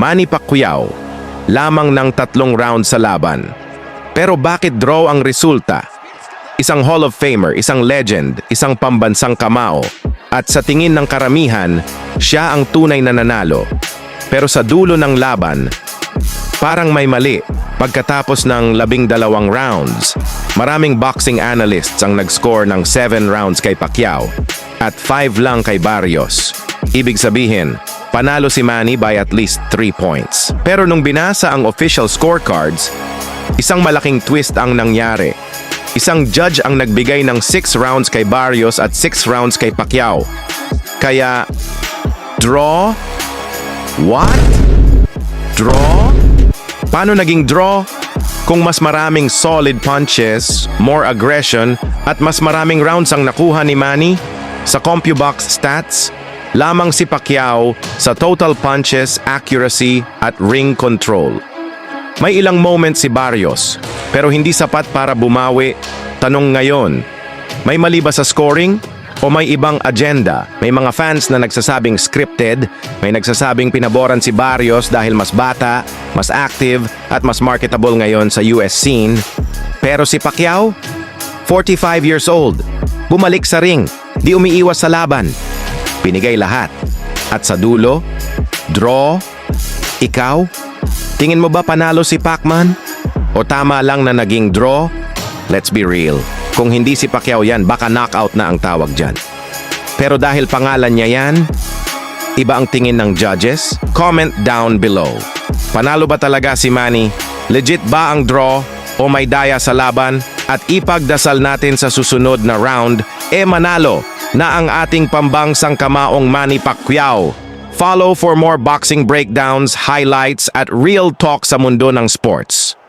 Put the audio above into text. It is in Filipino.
Manny Pacquiao, lamang ng tatlong round sa laban. Pero bakit draw ang resulta? Isang Hall of Famer, isang legend, isang pambansang kamao. At sa tingin ng karamihan, siya ang tunay na nanalo. Pero sa dulo ng laban, parang may mali. Pagkatapos ng labing dalawang rounds, maraming boxing analysts ang nag-score ng 7 rounds kay Pacquiao at 5 lang kay Barrios. Ibig sabihin, panalo si Manny by at least 3 points. Pero nung binasa ang official scorecards, isang malaking twist ang nangyari. Isang judge ang nagbigay ng 6 rounds kay Barrios at 6 rounds kay Pacquiao. Kaya, draw? What? Draw? Paano naging draw? Kung mas maraming solid punches, more aggression, at mas maraming rounds ang nakuha ni Manny sa CompuBox stats, lamang si Pacquiao sa total punches, accuracy, at ring control. May ilang moments si Barrios, pero hindi sapat para bumawi. Tanong ngayon, may mali ba sa scoring? O may ibang agenda? May mga fans na nagsasabing scripted, may nagsasabing pinaboran si Barrios dahil mas bata, mas active, at mas marketable ngayon sa US scene. Pero si Pacquiao, 45 years old, bumalik sa ring, di umiiwas sa laban. Pinigay lahat. At sa dulo, draw, ikaw, tingin mo ba panalo si Pacman? O tama lang na naging draw? Let's be real. Kung hindi si Pacquiao yan, baka knockout na ang tawag dyan. Pero dahil pangalan niya yan, iba ang tingin ng judges? Comment down below. Panalo ba talaga si Manny? Legit ba ang draw o may daya sa laban? At ipagdasal natin sa susunod na round, e manalo na ang ating pambangsang kamaong Manny Pacquiao. Follow for more boxing breakdowns, highlights at real talk sa mundo ng sports.